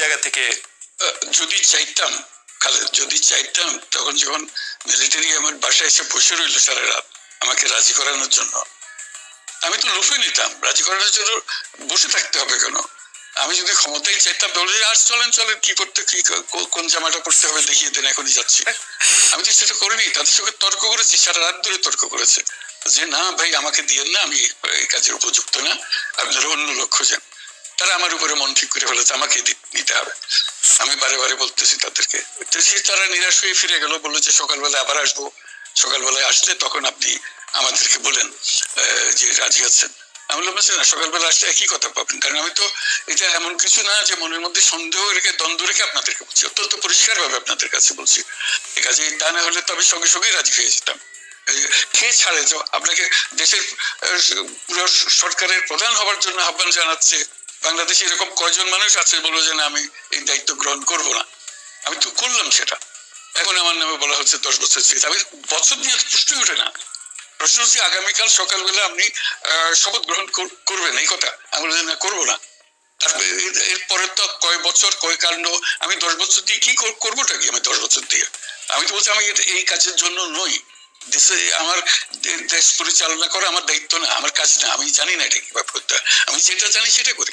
জায়গা থেকে যদি চাইতাম যদি চাইতাম, তখন যখন মিলিটারি আমার বাসায় এসে বসে রইল সারা রাত আমাকে রাজি করানোর জন্য, আমি তো লুফে নিতাম। রাজি করানোর জন্য বসে থাকতে হবে কেন? আমি যদি ক্ষমতায় চাইতাম বলে আর চলেন চলেন, কি করতে কি কোন জামাটা পড়তে হবে দেখিয়ে দেন, এখনই যাচ্ছি। আমি তো সেটা করিনি, তাদের সঙ্গে তর্ক করেছি, সারা রাত ধরে তর্ক করেছে। যে না ভাই, আমাকে দিয়ে না, আমি এই কাজের উপযুক্ত না, আপনারা অন্য লক্ষ্য যান তারা আমার উপরে মন ঠিক করে ফেলেছে আমাকে নিতে হবে। আমি বারে বারে বলতেছি তাদেরকে। তারা নিরাশ হয়ে ফিরে গেল, বলল যে সকালবেলা আবার আসব। সকালবেলায় আসলে তখন আপনি আমাদেরকে বলেন যে রাজি আছেন। আমি বললাম, না, সকালবেলা আসলে একই কথা পাবেন। কারণ আমি তো এটা এমন কিছু না যে মনের মধ্যে সন্দেহ রেখে, দ্বন্দ্ব রেখে আপনাদেরকে বলছি, অত্যন্ত আপনাদের কাছে বলছি। ঠিক আছে তা না হলে তো আমি সঙ্গে রাজি হয়ে যেতাম। কে ছাড়ে? আপনাকে দেশের পুরো সরকারের প্রধান হবার জন্য আহ্বান জানাচ্ছে। বাংলাদেশে এরকম কয়জন মানুষ আছে বলব যে, না, আমি এই দায়িত্ব গ্রহণ করব না। আমি তো করলাম সেটা। এখন আমার নামে বলা হচ্ছে দশ বছর শেষ আমি বছর তো প্রশ্নই ওঠে না। প্রশ্ন হচ্ছে, আগামীকাল সকালবেলা আপনি শপথ গ্রহণ করবেন? এই কথা। আমি বলছি না, করব না। তারপরে এরপরে তো কয় বছর, কয় কাণ্ড, আমি দশ বছর দিয়ে কি কর- করবোটা কি আমি দশ বছর দিয়ে? আমি তো বলছি, আমি এই কাজের জন্য নই। দেশে আমার দেশ পরিচালনা করা আমার দায়িত্ব না, আমার কাজ না। আমি জানি না এটা কীভাবে করতে আমি যেটা জানি সেটা করি।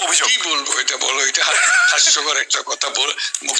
অভিযোগ। কি বলব? এটা বলো এটা হাস্যকর একটা কথা মুখ